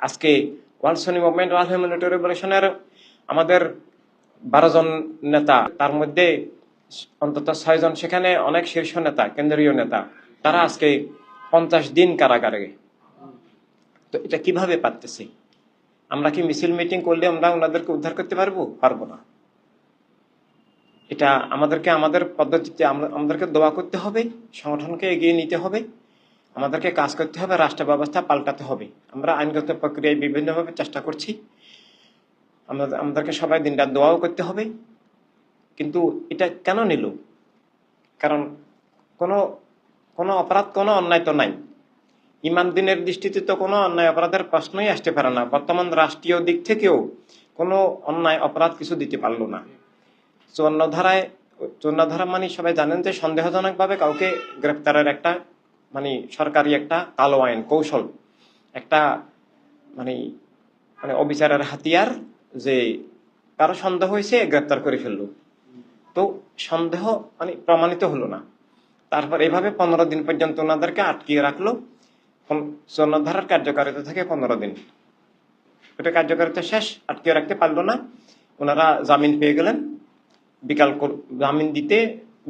আজকে world Sunni movement world humanity রেভলিউশনের আমাদের বারো জন নেতা, তার মধ্যে অন্তত ছয় জন সেখানে অনেক শীর্ষ নেতা, কেন্দ্রীয় নেতা, তারা আজকে পঞ্চাশ দিন কারাগারে। তো এটা কীভাবে পারতেছি? আমরা কি মিছিল মিটিং করলে আমরা ওনাদেরকে উদ্ধার করতে পারব? পারব না। এটা আমাদেরকে, আমাদের পদ্ধতিতে আমাদেরকে দোয়া করতে হবে, সংগঠনকে এগিয়ে নিতে হবে। আমাদেরকে কাজ করতে হবে, রাষ্ট্র ব্যবস্থা পাল্টাতে হবে। আমরা আইনগত প্রক্রিয়ায় বিভিন্নভাবে চেষ্টা করছি। আমাদের, আমাদেরকে সবাই দিনটা দোয়াও করতে হবে। কিন্তু এটা কেন নিল? কারণ কোনো কোনো অপরাধ, কোনো অন্যায় তো নাই। ইমান দিনের দৃষ্টিতে তো কোনো অন্যায় অপরাধের প্রশ্নই আসতে পারে না। বর্তমান রাষ্ট্রীয় দিক থেকেও কোনো অন্যায় অপরাধ কিছু দিতে পারল না। চুয়ান্ন ধারায়, চুয়ান্ন ধারা মানে সবাই জানেন যে সন্দেহজনকভাবে কাউকে গ্রেপ্তারের একটা মানে সরকারি একটা কালো আইন কৌশল, একটা মানে মানে অবিচারের হাতিয়ার যে কারও সন্দেহ হয়েছে গ্রেপ্তার করে ফেলল। তো সন্দেহ মানে প্রমাণিত হলো না। তারপর এভাবে পনেরো দিন পর্যন্ত ওনাদেরকে আটকিয়ে রাখল। চুয়ান্ন ধারার কার্যকারিতা থেকে পনেরো দিন। ওটা কার্যকারিতা শেষ আটকে রাখতে পারল না। ওনারা জামিন পেয়ে গেলেন। বিকাল জামিন দিতে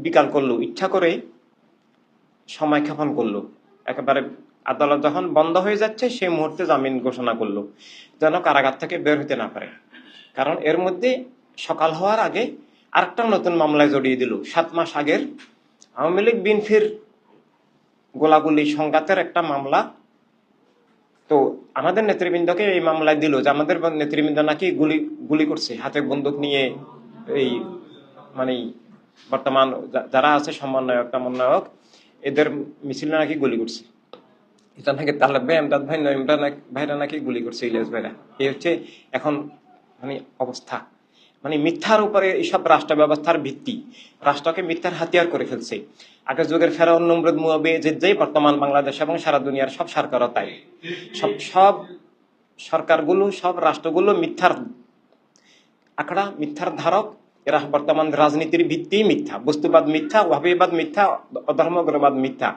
বিকাল করল। ইচ্ছা করে সময় ক্ষেপণ করল। একেবারে আদালত যখন বন্ধ হয়ে যাচ্ছে, সেই মুহূর্তে জামিন ঘোষণা করল, যেন কারাগার থেকে বের হতে না পারে। কারণ এর মধ্যে সকাল হওয়ার আগে আরেকটা নতুন মামলায় জড়িয়ে দিল। সাত মাস আগের আওয়ামী লীগ বিনফির গোলাগুলি সংঘাতের একটা মামলা। তো আমাদের নেতৃবৃন্দকে এই মামলায় দিল, যে আমাদের নেতৃবৃন্দ নাকি গুলি গুলি করছে, হাতে বন্দুক নিয়ে এই মানে বর্তমান যারা আছে, সমন্বয়ক সমন্বয়ক এদের মিছিল নাকি গুলি করছে। এটা নাকি তাহলে ভাই এমদাদ ভাই নয়মরা ভাইরা নাকি গুলি করছে, ইলিয়াস ভাইরা। এই হচ্ছে এখন মানে অবস্থা। মানে মিথ্যার উপরে এইসব রাষ্ট্র ব্যবস্থার ভিত্তি। রাষ্ট্রকে মিথ্যার হাতিয়ার করে ফেলছে। আগের যুগের ফেরাউন, নমরুদ, মুয়াবে যে যেই বর্তমান বাংলাদেশ এবং সারা দুনিয়ার সব সরকারও তাই। সব সব সরকারগুলো, সব রাষ্ট্রগুলো মিথ্যার আখড়া মিথ্যার ধারক এরা বর্তমান রাজনীতির ভিত্তি মিথ্যা, বস্তুবাদ মিথ্যা, ওয়াহাবিবাদ মিথ্যা, অধর্মগ্রবাদ মিথ্যা।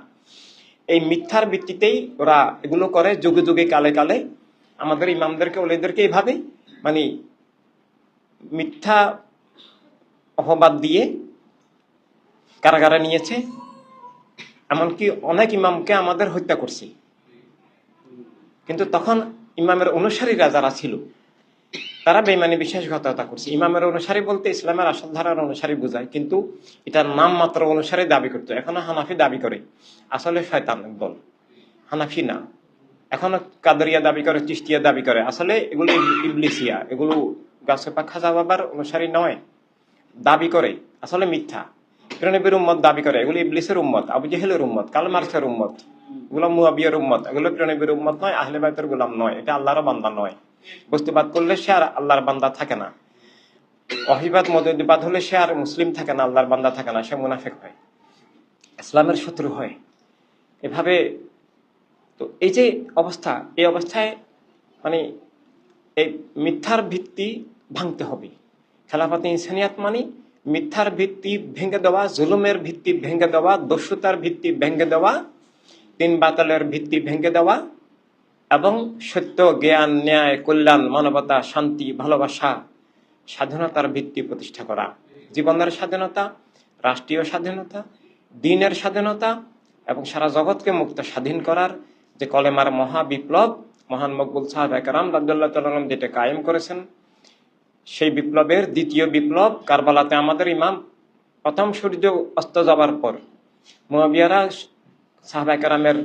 এই মিথ্যার ভিত্তিতেই ওরা এগুলো করে যুগে যুগে, কালে কালে। আমাদের ইমামদেরকে, ওলেদেরকে এইভাবে মানে মিথ্যা অপবাদ দিয়ে কারাগারে নিয়েছে। এমনকি অনেক ইমামকে আমাদের হত্যা করছে। কিন্তু তখন ইমামের অনুসারীরা যারা ছিল তারা বেমানি বিশ্বাসঘাতকতা করছে। ইমামের অনুসারী বলতে ইসলামের আসল ধারার অনুসারী বোঝায়, কিন্তু এটার নাম মাত্র অনুসারী দাবি করতো। এখনও হানাফি দাবি করে। আসলে শয়তান দল হানাফি না। এখনও কাদরিয়া দাবি করে চিস্তিয়া দাবি করে। আসলে এগুলো ইব- ইবলিসিয়া। এগুলো গাছপা খাজা বাবার অনুসারী নয়। দাবি করে। আসলে মিথ্যা। প্রেনবীর উম্মত দাবি করে। এগুলো ইবলিসের উম্মত, আবু জেহেলের উম্মত কাল মার্সের উম্মত। এগুলো মুয়াবিয়ার উম্মত, এগুলো প্রেনবীর উম্মত নয়, আহলে বাইতের গোলাম নয়, এটা আল্লাহর বান্দা নয়। বস্তুবাদ করলে সে আর আল্লাহর বান্দা থাকে না। অহিবাদ মদবাদ হলে সে আর মুসলিম থাকে না, আল্লাহর বান্দা থাকে না, সে মুনাফেক হয়। ইসলামের শত্রু হয়। এভাবে তো এই যে অবস্থা, এই অবস্থায় মানে এই মিথ্যার ভিত্তি ভাঙতে হবে। খেলাফত ইনসানিয়াত মানে মিথ্যার ভিত্তি ভেঙে দেওয়া, জুলুমের ভিত্তি ভেঙে দেওয়া, দস্যুতার ভিত্তি ভেঙে দেওয়া তিন বাতালের ভিত্তি ভেঙে দেওয়া এবং সত্য, জ্ঞান, ন্যায়, কল্যাণ, মানবতা, শান্তি, ভালোবাসা, স্বাধীনতার ভিত্তি প্রতিষ্ঠা করা। জীবনের স্বাধীনতা, রাষ্ট্রীয় স্বাধীনতা, দিনের স্বাধীনতা এবং সারা জগৎকে মুক্ত স্বাধীন করার যে কলেমার মহা বিপ্লব মহান মকবুল সাহেব একরাম রাজ্লাহ তালাম যেটা কায়েম করেছেন, সেই বিপ্লবের দ্বিতীয় বিপ্লব কারবালাতে আমাদের ইমাম প্রথম সূর্য অস্ত যাবার পর মুয়াবিয়ারা সাহাবা একরামের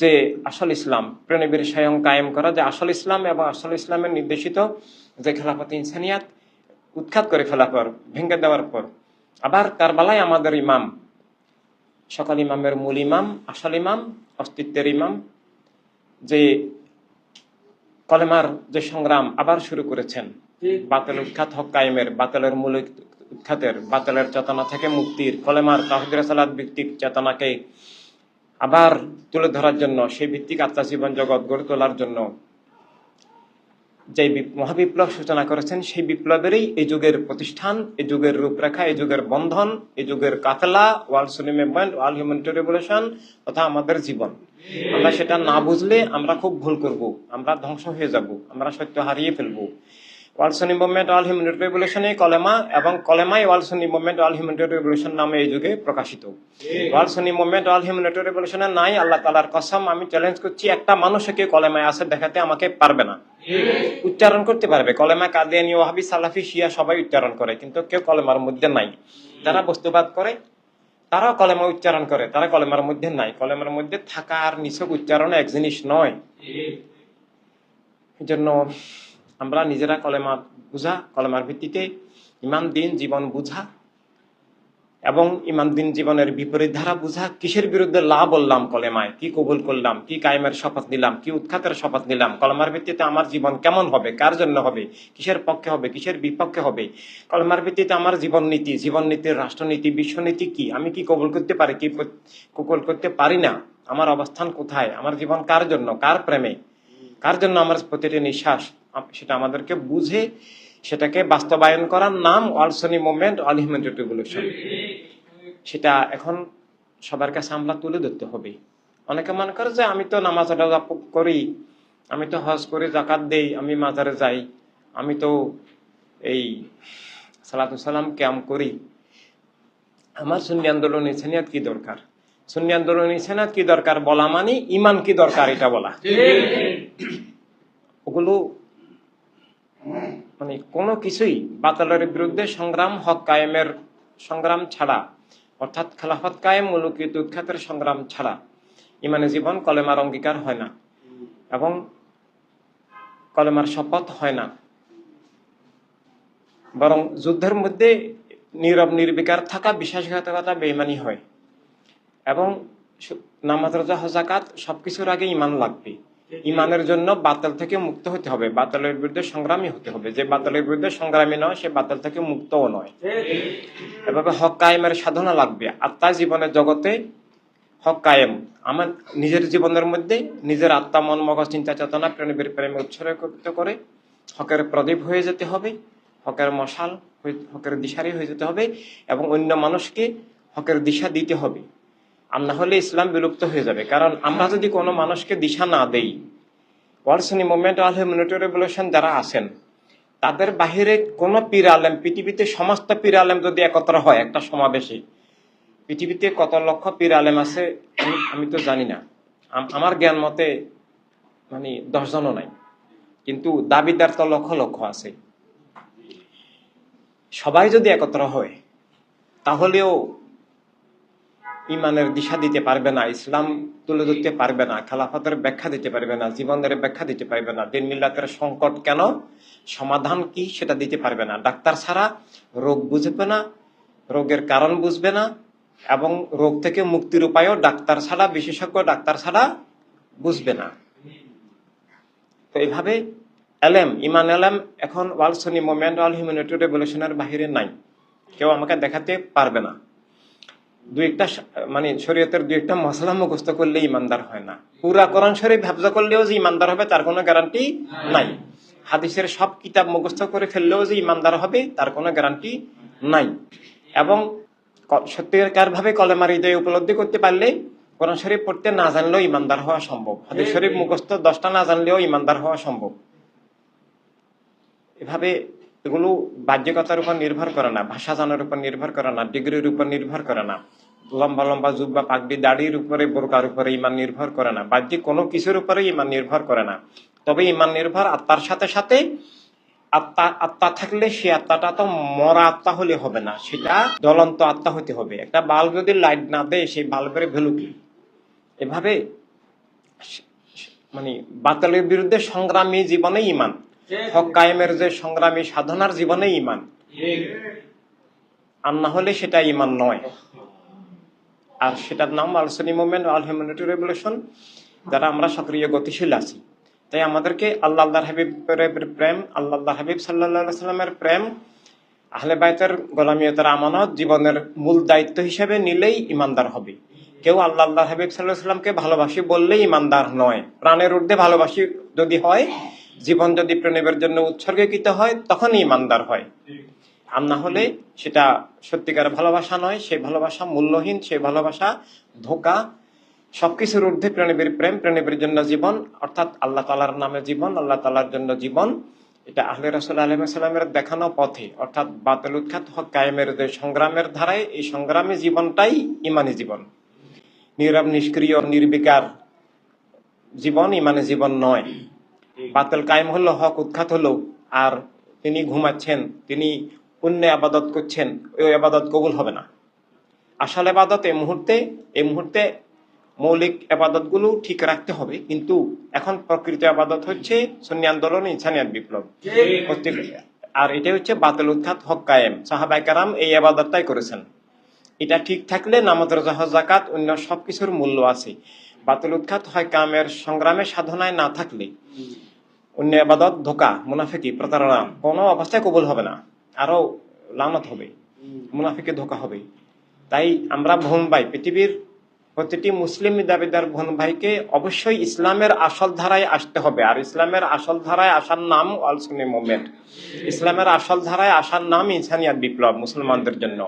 যে আসল ইসলাম প্রণবীর স্বয়ং কায়েম করা যে আসল ইসলাম এবং আসল ইসলামের নির্দেশিত যে খেলাফত ইনসানিয়াত উৎখাত করে ফেলার পর ভেঙে দেওয়ার পর আবার কারবালায় আমাদের ইমাম সকাল ইমামের মূল ইমাম আসল ইমাম অস্তিত্বের ইমাম যে কলেমার যে সংগ্রাম আবার শুরু করেছেন। বাতিল উৎখাত হক কায়েমের বাতিলের মূল উৎখাতের বাতিলের চেতনা থেকে মুক্তির কলেমার তাহদির সালাদ ভিত্তিক চেতনাকে আবার তুলে ধরার জন্য সেই ভিত্তিক আত্মা জীবন জগৎ গড়ে তোলার জন্য যে মহাবিপ্লব সূচনা করেছেন, সেই বিপ্লবেরই এই যুগের প্রতিষ্ঠান এই যুগের রূপরেখা এই যুগের বন্ধন এই যুগের কাতলা ওয়ার্ল্ড সুনি মুভমেন্ট, ওয়ার্ল্ড হিউম্যানিটি রেভলিউশন তথা আমাদের জীবন। আমরা সেটা না বুঝলে আমরা খুব ভুল করব। আমরা ধ্বংস হয়ে যাব। আমরা সত্য হারিয়ে ফেলব। World Sunni movement all humanity রেভলিউশনে কলেমা এবং কলেমাই world Sunni movement all humanity revolution নামে এই যুগে প্রকাশিত। World Sunni movement all humanity রেভলিউশনে নাই আল্লাহ তালার কসম আমি চ্যালেঞ্জ করছি একটা মানুষকে কলেমায় আছে দেখাতে আমাকে পারবে না। উচ্চারণ করতে পারবে কলেমা কাদিয়ানি ওয়াহাবি সালাফি শিয়া সবাই উচ্চারণ করে কিন্তু কেউ কলেমার মধ্যে নাই। যারা বস্তুবাদ করে তারাও কলেমা উচ্চারণ করে তারা কলেমার মধ্যে নাই। কলেমার মধ্যে থাকা আর নিছক উচ্চারণ এক জিনিস নয়। এই জন্য আমরা নিজেরা কলেমা বুঝা, কলেমার ভিত্তিতে ইমান দিন জীবন বুঝা এবং ইমান দিন জীবনের বিপরীত ধারা বুঝা, কিসের বিরুদ্ধে লা বললাম কলেমায়? কি কবুল করলাম? কি কায়েমের শপথ নিলাম? কি উৎখাতের শপথ নিলাম? কলমার ভিত্তিতে আমার জীবন কেমন হবে? কার জন্য হবে? কিসের পক্ষে হবে? কিসের বিপক্ষে হবে? কলমার ভিত্তিতে আমার জীবন নীতি, জীবন নীতির রাষ্ট্রনীতি, বিশ্বনীতি কি? আমি কি কবুল করতে পারি, কি কবুল করতে পারি না? আমার অবস্থান কোথায়? আমার জীবন কার জন্য? কার প্রেমে? কার জন্য আমার প্রতিটি নিঃশ্বাস সেটা আমাদেরকে বুঝে সেটাকে বাস্তবায়ন করার নাম all Sunni movement all human revolution সেটা এখন সবার কাছে আমরা তুলে ধরতে হবে। অনেকে মনে করে যে আমি তো নামাজ করি আমি তো হজ করি জাকাত দেই আমি মাজারে যাই আমি তো এই সালাতু সালাম ক্যাম করি। আমার সুন্নি আন্দোলন ইসানিয়াত কি দরকার? সুন্নি আন্দোলন ইসানিয়াত কি দরকার বলা মানে ইমান কি দরকার এটা বলা। ওগুলো মানে কোনো কিছুই বাতালের বিরুদ্ধে সংগ্রাম, হক কায়েমের সংগ্রাম ছাড়া, অর্থাৎ খেলাফত কায়েম মুলুকিত উৎখাতের সংগ্রাম ছাড়া ইমানে জীবন কলেমার অঙ্গীকার হয় না এবং কলেমার শপথ হয় না। বরং যুদ্ধের মধ্যে নীরব, নির্বিকার থাকা, বিশ্বাসঘাতকতা বেইমানি হয় এবং নামাজ, রোজা, হজাকাত সবকিছুর আগে ইমান লাগবে। ইমানের জন্য বাতাল থেকে মুক্ত হতে হবে, বাতালের বিরুদ্ধে সংগ্রামী হতে হবে। যে বাতালের বিরুদ্ধে সংগ্রামী নয়, সে বাতাল থেকে মুক্তও নয়। এভাবে হক কায়েমের সাধনা লাগবে। আত্মা জীবনের জগতে হক কায়েম। আমার নিজের জীবনের মধ্যে নিজের আত্মা, মন, মগজ, চিন্তা, চেতনা প্রেমের প্রেমে উৎসর্গিত করে হকের প্রদীপ হয়ে যেতে হবে, হকের মশাল হকের দিশারি হয়ে যেতে হবে এবং অন্য মানুষকে হকের দিশা দিতে হবে। আর না হলে ইসলাম বিলুপ্ত হয়ে যাবে। কারণ আমরা যদি কোনো মানুষকে দিশা না দেই world Sunni movement all humanity revolution যারা আছেন, তাদের বাহিরে কোন পীর আলেম, পৃথিবীতে সমস্ত পীর আলেম যদি একত্র হয়, একটা সমাবেশে, পৃথিবীতে কত লক্ষ পীর আলেম আছে, আমি আমি তো জানি না। আম- আমার জ্ঞান মতে মানে দশজনও নাই। কিন্তু দাবিদার তো লক্ষ লক্ষ আছে। সবাই যদি একত্র হয়, তাহলেও ইমানের দিশা দিতে পারবে না, ইসলাম তুলে ধরতে পারবে না, খেলাফতের ব্যাখ্যা দিতে পারবে না, জীবনের ব্যাখ্যা দিতে পারবে না, দিন মিল্লাতের সংকট কেন? সমাধান কি সেটা দিতে পারবে না। ডাক্তার ছাড়া রোগ বুঝবে না, রোগের কারণ বুঝবে না, এবং রোগ থেকে মুক্তির উপায়ও ডাক্তার ছাড়া, বিশেষজ্ঞ ডাক্তার ছাড়া বুঝবে না। তো এইভাবে এলেম, ইমান এলেম এখন world Sunni movement all humanity রেভলিউশনের বাহিরে নাই। কেউ আমাকে দেখাতে পারবে না। দুই একটা মানে শরীয়তের দুই একটা মশলা মুখস্থ করলে ইমানদার হয় না। পুরা কোরআন শরীফ হাফজা করলেও যে ইমানদার হবে, তার কোনো গ্যারান্টি নাই। হাদিসের সব কিতাব মুখস্থ করে ফেললেও যে ইমানদার হবে, তার কোনো গ্যারান্টি নাই। এবং ক- সত্যিকার ভাবে কলেমার হৃদয়ে উপলব্ধি করতে পারলে কোরআন শরীফ পড়তে না জানলেও ইমানদার হওয়া সম্ভব। হাদিস শরীফ মুখস্থ দশটা না জানলেও ইমানদার হওয়া সম্ভব। এভাবে এগুলো বাহ্যিকতার উপর নির্ভর করে না, ভাষা জানার উপর নির্ভর করে না, ডিগ্রির উপর নির্ভর করে না, লম্বা লম্বা যুগ বা পাগড়ি দাড়ির উপরে, বোরকার উপরে ইমান নির্ভর করে না, বাহ্যিক কোনো কিছুর উপরে ইমান নির্ভর করে না। তবে ইমান নির্ভর আত্মার সাথে সাথে আত্মা আত্মা থাকলে সে আত্মাটা তো মরা আত্মা হলে হবে না, সেটা জ্বলন্ত আত্মা হতে হবে। একটা বাল্ব যদি লাইট না দেয়, সেই বাল্বের ভ্যালু কি? এভাবে মানে বাতালের বিরুদ্ধে সংগ্রামী জীবনে ইমান। হক কায়েমের যে সংগ্রামী সাধনার জীবনে ইমান আর না হলে সেটা ইমান নয়। আর সেটার নাম all Sunni movement all humanity revolution যারা আমরা সক্রিয়, গতিশীল আছি। তাই আমাদেরকে আল্লাহ আল্লাহ হাবিবের প্রেম, আল্লাহ আল্লাহ হাবিব সাল্লাহ সাল্লামের প্রেম, আহলে বাইতের গোলামিয়তের আমানত, জীবনের মূল দায়িত্ব হিসেবে নিলেই ইমানদার হবে। কেউ আল্লাহ আল্লাহ হাবিব সাল্লাহ সাল্লামকে ভালোবাসি বললেই ইমানদার নয়। প্রাণের ঊর্ধ্বে ভালোবাসি যদি হয় জীবন যদি প্রেমের জন্য উৎসর্গীকৃত হয়, তখনই ইমানদার হয়। আর না হলে সেটা সত্যিকার ভালোবাসা নয়, সেই ভালোবাসা মূল্যহীন, সেই ভালোবাসা ধোকা। সবকিছুর ঊর্ধ্বে প্রেণবীর প্রেম, প্রেণবীর জন্য জীবন, অর্থাৎ আল্লাহ তালার নামে জীবন, আল্লাহ তালার জন্য জীবন। এটা আহলে রসুল আলহামের দেখানো পথে, অর্থাৎ বাতিল উৎখাত হক কায়েমের যে সংগ্রামের ধারায়, এই সংগ্রামী জীবনটাই ইমানি জীবন। নীরব, নিষ্ক্রিয়, নির্বিকার জীবন ইমানে জীবন নয়। বাতিল কায়েম হলো, হক উৎখাত হলো, আর তিনি ঘুমাচ্ছেন, তিনি পুণ্য আবাদত করছেন ওই আবাদত কবুল হবে না। আসল আবাদত এই মুহূর্তে এই মুহূর্তে মৌলিক আবাদতগুলো ঠিক রাখতে হবে, কিন্তু এখন প্রকৃত আবাদত হচ্ছে সুন্নি আন্দোলন ইনসানিয়াত বিপ্লব। আর এটা হচ্ছে বাতিল উৎখাত, হক কায়েম। সাহাবাই কারাম এই আবাদতটাই করেছেন। এটা ঠিক থাকলে নামাজ, রোজা জাকাত অন্য সবকিছুর মূল্য আছে। বাতিল উৎখাত হয় কামের সংগ্রামে সাধনায় না থাকলে। অন্য আবাদত ধোকা, মুনাফিকি, প্রতারণা, কোনো অবস্থায় কবুল হবে না। আরও লানত হবে মুনাফিকে ধোকা হবে তাই আমরা বোন ভাই পৃথিবীর প্রতিটি মুসলিম দাবিদার বোন ভাইকে অবশ্যই ইসলামের আসল ধারায় আসতে হবে। আর ইসলামের আসল ধারায় আসার নাম, অল সুন্নি মুভমেন্ট ইসলামের আসল ধারায় আসার নাম ইনসানিয়াত বিপ্লব মুসলমানদের জন্য।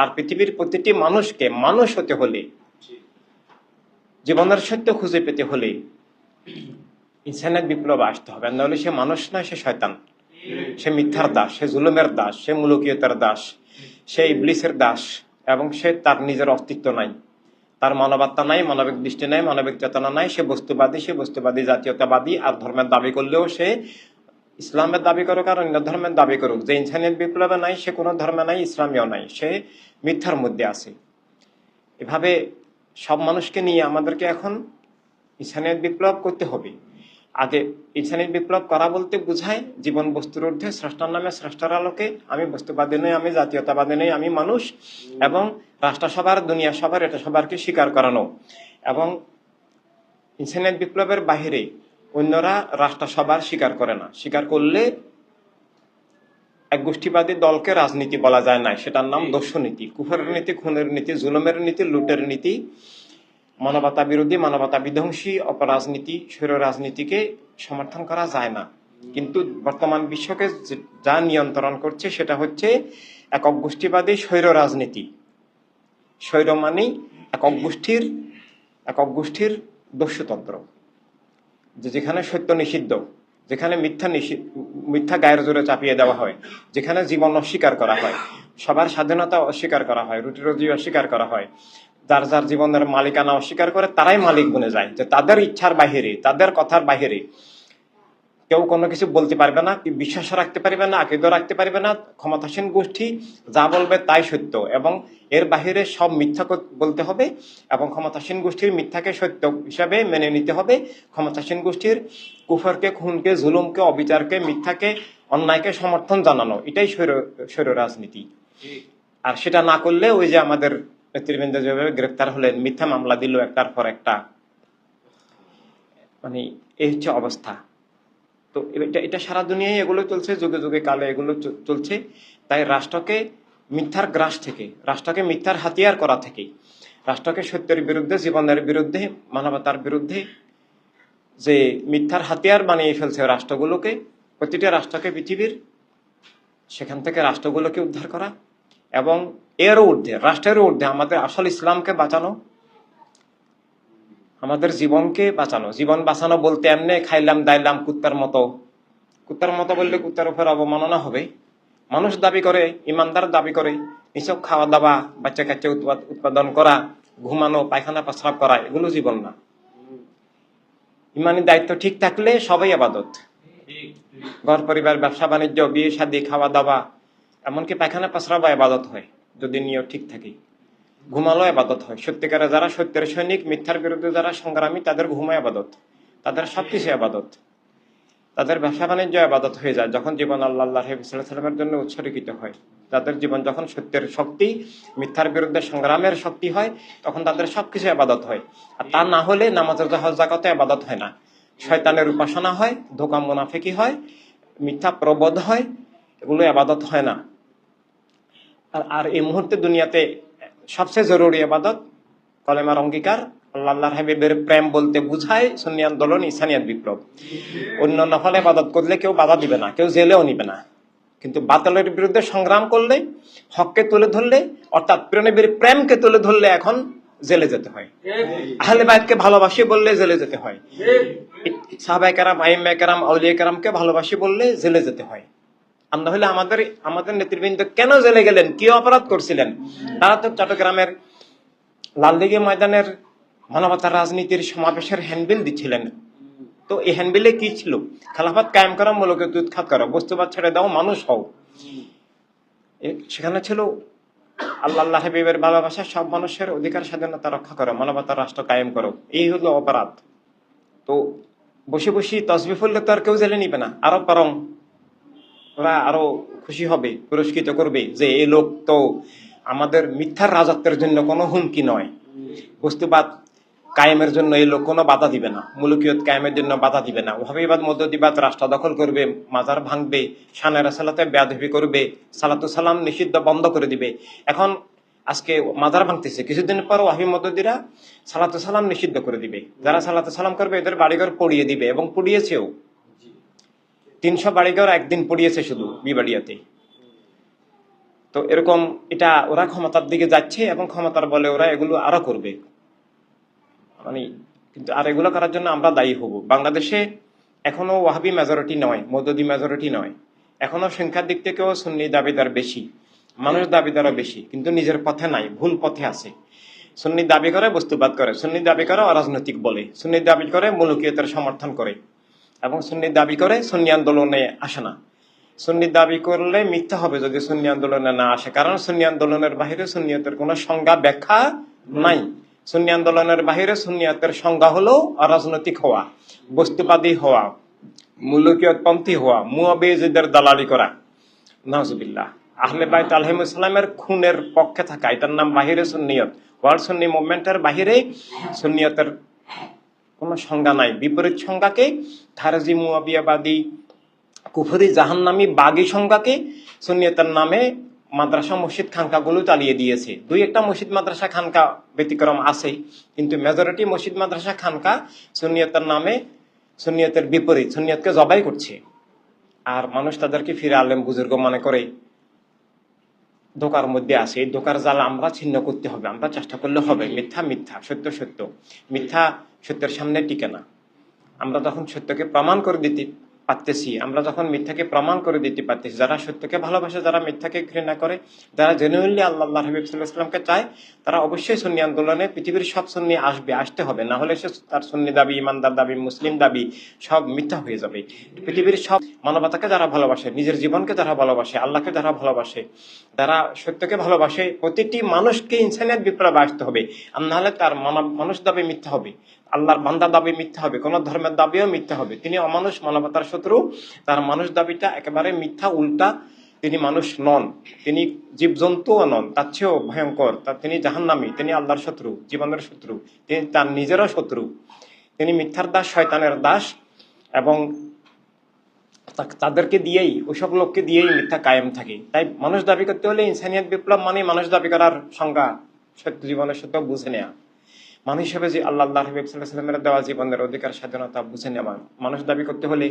আর পৃথিবীর প্রতিটি মানুষকে মানুষ হতে হলে, জীবনের সত্য খুঁজে পেতে হলে ইনসানিয়াত বিপ্লব আসতে হবে নাহলে সে মানুষ নয় সে শয়তান। সে মিথ্যার দাস, সে জুলুমের দাস, সে মুলকীয়তার দাস, সে ইবলিসের দাস, এবং সে তার নিজের অস্তিত্ব নাই। তার মানবাত্মা নাই, মানবিক দৃষ্টি নাই, মানবিক চেতনা নাই, সে বস্তুবাদী সে বস্তুবাদী, জাতীয়তাবাদী, আর ধর্মের দাবি করলেও সে ইসলামের দাবি করুক আর অন্য ধর্মের দাবি করুক। যে ইনসানিয়ত বিপ্লবে নাই, সে কোনো ধর্মে নাই ইসলামীয় নাই, সে মিথ্যার মধ্যে আছে। এভাবে সব মানুষকে নিয়ে আমাদেরকে এখন ইনসানিয়ত বিপ্লব করতে হবে। আগে ইনসানিয়ত বিপ্লব করা বলতে বোঝায় জীবন বস্তুর ঊর্ধ্বে স্রষ্টার নামে স্রষ্টার আলোকে আমি বস্তুবাদী নই আমি জাতীয়তাবাদী নই আমি মানুষ এবং রাষ্ট্রসভার দুনিয়া সবার এটা সবারকে স্বীকার করানো। এবং ইনসানিয়ত বিপ্লবের বাহিরে অন্যরা রাষ্ট্রসভার স্বীকার করে না। স্বীকার করলে এক গোষ্ঠীবাদী দলকে রাজনীতি বলা যায় না সেটার নাম দস্যুনীতি কুফরের নীতি খুনের নীতি জুলুমের নীতি লুটের নীতি মানবতা বিরোধী, মানবতা বিধ্বংসী, অপরাজনীতি স্বৈর রাজনীতিকে সমর্থন করা যায় না। কিন্তু বর্তমান বিশ্বকে যা নিয়ন্ত্রণ করছে সেটা হচ্ছে একক গোষ্ঠীবাদী স্বৈর রাজনীতি স্বৈর মানেই একক গোষ্ঠীর একক গোষ্ঠীর দস্যুতন্ত্র। যে যেখানে সত্য নিষিদ্ধ, যেখানে মিথ্যা মিথ্যা গায়ের জোরে চাপিয়ে দেওয়া হয়, যেখানে জীবন অস্বীকার করা হয়, সবার স্বাধীনতা অস্বীকার করা হয়, রুটি রুজি অস্বীকার করা হয় যার যার জীবনের মালিকানা অস্বীকার করে তারাই মালিক বনে যায় যে তাদের ইচ্ছার বাহিরে তাদের কথার বাহিরে। কেউ কোনো কিছু বলতে পারবে না কি বিশ্বাস রাখতে পারবে না আকিদ রাখতে পারবে না ক্ষমতাসীন গোষ্ঠী যা বলবে তাই সত্য এবং এর বাহিরে সব মিথ্যা বলতে হবে এবং ক্ষমতাসীন গোষ্ঠীর মিথ্যাকে সত্য হিসাবে মেনে নিতে হবে। ক্ষমতাসীন গোষ্ঠীর কুফরকে খুনকে জুলুমকে অবিচারকে মিথ্যাকে অন্যায়কে সমর্থন জানানো এটাই স্বৈর স্বৈর রাজনীতি। আর সেটা না করলে ওই যে আমাদের নেতৃবৃন্দ যেভাবে গ্রেপ্তার হলেন, মিথ্যা মামলা দিল একটার পর একটা। মানে এই হচ্ছে অবস্থা। তো এটা এটা সারা দুনিয়ায় এগুলো চলছে, যুগে যুগে কালে এগুলো চলছে। তাই রাষ্ট্রকে মিথ্যার গ্রাস থেকে, রাষ্ট্রকে মিথ্যার হাতিয়ার করা থেকে, রাষ্ট্রকে সত্যের বিরুদ্ধে, জীবনের বিরুদ্ধে, মানবতার বিরুদ্ধে যে মিথ্যার হাতিয়ার বানিয়ে ফেলছে রাষ্ট্রগুলোকে, প্রতিটা রাষ্ট্রকে পৃথিবীর সেখান থেকে রাষ্ট্রগুলোকে উদ্ধার করা। এবং এর ঊর্ধ্বে রাষ্ট্রের ঊর্ধ্বে আমাদের আসল ইসলামকে বাঁচানো আমাদের জীবনকে বাঁচানো। জীবন বাঁচানো বলতে এমনি খাইলাম দাইলাম কুত্তার মতো। কুত্তার মতো বললে কুত্তার উপর অবমাননা হবে। মানুষ দাবি করে ইমানদার দাবি করে নিছক খাওয়া দাওয়া বাচ্চা কাচ্চা উৎপাদ- উৎপাদন করা ঘুমানো পায়খানা প্রস্রাব করা এগুলো জীবন না। ইমানি দায়িত্ব ঠিক থাকলে সবাই আবাদত। ঘর পরিবার ব্যবসা বাণিজ্য বিয়ে শাদী খাওয়া দাওয়া এমনকি পায়খানা প্রস্রাব আবাদত হয়, যদি নিয়ম ঠিক থাকে। ঘুমালো আবাদত হয়। সত্যিকারে যারা সত্যের সৈনিক, মিথ্যার বিরুদ্ধে যারা সংগ্রামী, তাদের ঘুমায় আবাদত তাদের সবকিছু আবাদত তাদের ব্যবসা বাণিজ্য আবাদত হয়ে যায়। যখন জীবন আল্লাহ আল্লাহ সাল্লামের জন্য উৎসর্গিত হয়, তাদের জীবন যখন সত্যের শক্তি, মিথ্যার বিরুদ্ধে সংগ্রামের শক্তি হয়, তখন তাদের সব সবকিছু আবাদত হয়। আর তা না হলে নামাজের জাহাজ জাগতে আবাদত হয় না। শয়তানের উপাসনা হয়, ধোকা মুনাফিকি হয়, মিথ্যা প্রবোধ হয়, এগুলো আবাদত হয় না। আর এই মুহূর্তে দুনিয়াতে সবচেয়ে জরুরি আবাদত কলেমার অঙ্গীকার, আল্লাহ হাবিবের প্রেম বলতে বুঝায় সুন্নি আন্দোলন ইসানিয়াত বিপ্লব। অন্য নফল আবাদত করলে কেউ বাধা দিবে না, কেউ জেলেও নিবে না। কিন্তু বাতালের বিরুদ্ধে সংগ্রাম করলে, হককে তুলে ধরলে, অর্থাৎ প্রেমের প্রেমকে তুলে ধরলে এখন জেলে যেতে হয়। আহলে বাইতকে ভালোবাসি বললে জেলে যেতে হয়। সাহাবাই কারাম আইম্মা কারাম, আউলিয়া কারামকে ভালোবাসি বললে জেলে যেতে হয়। না হলে আমাদের আমাদের নেতৃবৃন্দ কেন জেলে গেলেন? কি অপরাধ করছিলেন? তারা তো চট্টগ্রামের লালদিঘি ময়দানের মানবতার রাজনীতির সমাবেশের হ্যান্ডবিল দিচ্ছিলেন। তো এই হ্যান্ডবিলে কি ছিল? খেলাফত কায়েম করা, মূলকে উৎখাত করো, বস্তুবাদ ছেড়ে দাও, মানুষ হও। সেখানে ছিল আল্লাহ আল্লাহ হাবিবের ভালোবাসা সব মানুষের অধিকার, স্বাধীনতা রক্ষা করো, মানবতার রাষ্ট্র কায়েম করো। এই হলো অপরাধ। তো বসে বসে তসবি ফুললে তো আর কেউ জেলে নিবে না। আরও বরং ওরা আরও খুশি হবে, পুরস্কৃত করবে যে এই লোক তো আমাদের মিথ্যার রাজত্বের জন্য কোনো হুমকি নয়। বস্তুবাদ কায়েমের জন্য এই লোক কোনো বাধা দিবে না। মুলুকিয়ত কায়েমের জন্য বাধা দিবে না। ওহাবিবাদ, মধ্যদিবাদ, রাষ্ট্র দখল করবে, মাজার ভাঙবে সানের সালাতে বেয়াদবি করবে, সালাতু সালাম নিষিদ্ধ বন্ধ করে দিবে। এখন আজকে মাজার ভাঙতেছে। কিছুদিন পর ওয়াহাবি মদ্দিরা সালাতু সালাম নিষিদ্ধ করে দিবে। যারা সালাতু সালাম করবে, এদের বাড়িঘর পড়িয়ে দিবে এবং পড়িয়েছেও। তিনশো বাড়িঘর একদিন পড়িয়েছে শুধু বিবাড়িয়াতে তো এরকম এটা ওরা ক্ষমতার দিকে যাচ্ছে এবং ক্ষমতার বলে ওরা এগুলো আরও করবে। মানে কিন্তু আর এগুলো করার জন্য আমরা দায়ী হব। বাংলাদেশে এখনও ওয়াহাবি মেজরিটি নয়, মদদি মেজরিটি নয়। এখনও সংখ্যার দিক থেকেও সুন্নি দাবিদার বেশি, মানুষ দাবিদারও বেশি, কিন্তু নিজের পথে নাই, ভুল পথে আছে। সুন্নি দাবি করে বস্তুবাদ করে, সুন্নি দাবি করে অরাজনৈতিক বলে, সুন্নি দাবি করে মুলুকিয়তের সমর্থন করে। এবং সুন্নি দাবি করে সুন্নি আন্দোলনে আসে না। সুন্নি দাবি করলে মিথ্যা হবে যদি সুন্নি আন্দোলনে না আসে। কারণ সুন্নি আন্দোলনের বাহিরে সুন্নিয়তের কোনো সংজ্ঞা ব্যাখ্যা নাই। সুন্নি আন্দোলনের বাহিরে সুন্নিয়তের সংজ্ঞা হলো অরাজনৈতিক হওয়া, বস্তুবাদী হওয়া, মুলুকিয়তপন্থী হওয়া মুয়াবিজদের দালালি করা। নাজুবিল্লাহ আহলে বাইত আলহিমুসলামের খুনের পক্ষে থাকা, এটার নাম বাহিরে সুন্নিয়ত। ওয়ার্ল্ড সুন্নি মুভমেন্টের বাহিরে সুন্নিয়তের কোনো সংজ্ঞা নাই। বিপরীত সংজ্ঞাকে খারেজি মুয়াবিয়াবাদী কুফরি জাহান্নামী বাগি সংজ্ঞাকে সুন্নিয়তের নামে মাদ্রাসা মসজিদ খানকাগুলো চালিয়ে দিয়েছে। দুই একটা মসজিদ মাদ্রাসা খানকা ব্যতিক্রম আছে, কিন্তু মেজরিটি মসজিদ মাদ্রাসা খানকা সুন্নিয়তের নামে সুন্নিয়তের বিপরীত, সুন্নিয়তকে জবাই করছে। আর মানুষ তাদেরকে ফিরে আলেম বুজুর্গ মনে করে। ধোকার মধ্যে আছে এই ধোকার জাল আমরা ছিন্ন করতে হবে আমরা চেষ্টা করলে হবে। মিথ্যা মিথ্যা সত্য সত্য। মিথ্যা সত্যের সামনে টিকে না। আমরা তখন সত্যকে প্রমাণ করে দিতে পারতেছি। আমরা যখন মিথ্যাকে প্রমাণ করে দিতে পারতেছি, যারা সত্যকে ভালোবাসে, যারা মিথ্যাকে ঘৃণা করে, যারা জেনুইনলি আল্লাহ আল্লাহ চায়, তারা অবশ্যই সুন্নি আন্দোলনে পৃথিবীর সব সুন্নি আসবে, আসতে হবে। না হলে সে তার সুন্নি দাবি, ইমানদার দাবি, মুসলিম দাবি, সব মিথ্যা হয়ে যাবে। পৃথিবীর সব মানবতাকে যারা ভালোবাসে, নিজের জীবনকে যারা ভালোবাসে, আল্লাহকে যারা ভালোবাসে, যারা সত্যকে ভালোবাসে, প্রতিটি মানুষকে ইনসানিয়াত বিপ্লবে আসতে হবে। আর নাহলে তার মানব, মানুষ দাবি মিথ্যা হবে। আল্লাহর বান্দা দাবি মিথ্যা হবে, কোন ধর্মের দাবিও মিথ্যা হবে। তিনি অমানুষ, মানবতার শত্রু। তার মানুষ দাবিটা একেবারে মিথ্যা, উল্টা তিনি মানুষ নন। তিনি জীবজন্তুও নন, তার চেয়েও ভয়ঙ্কর। তার তিনি জাহান্নামী, তিনি আল্লাহর শত্রু, জীবনের শত্রু। তিনি তার নিজেরও শত্রু। তিনি মিথ্যার দাস, শয়তানের দাস এবং তাদেরকে দিয়েই, ওইসব লোককে দিয়েই মিথ্যা কায়েম থাকে। তাই মানুষ দাবি করতে হলে ইনসানিয়াত বিপ্লব মানে মানুষ দাবি করার সংজ্ঞা সত্য জীবনের সত্য বুঝে নেওয়া মানুষ হিসেবে যে আল্লাহ আল্লাহ হাবিব সাল্লামের দেওয়া জীবনের অধিকার, স্বাধীনতা বুঝে নেওয়া। মানুষ দাবি করতে হলে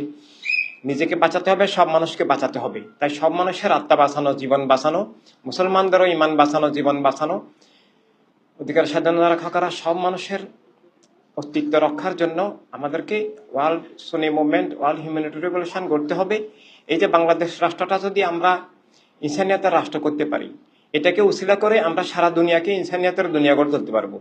নিজেকে বাঁচাতে হবে, সব মানুষকে বাঁচাতে হবে। তাই সব মানুষের আত্মা বাঁচানো, জীবন বাঁচানো, মুসলমানদেরও ইমান বাঁচানো, জীবন বাঁচানো, অধিকার স্বাধীনতা রক্ষা করা, সব মানুষের অস্তিত্ব রক্ষার জন্য আমাদেরকে ওয়ার্ল্ড সুনি মুভমেন্ট, ওয়ার্ল্ড হিউম্যানিটি রেভলিউশন করতে হবে। এই যে বাংলাদেশ রাষ্ট্রটা যদি আমরা ইনসানিয়াতের রাষ্ট্র করতে পারি, এটাকে উসিলা করে আমরা সারা দুনিয়াকে ইনসানিয়াতের দুনিয়া গড়ে তুলতে পারব।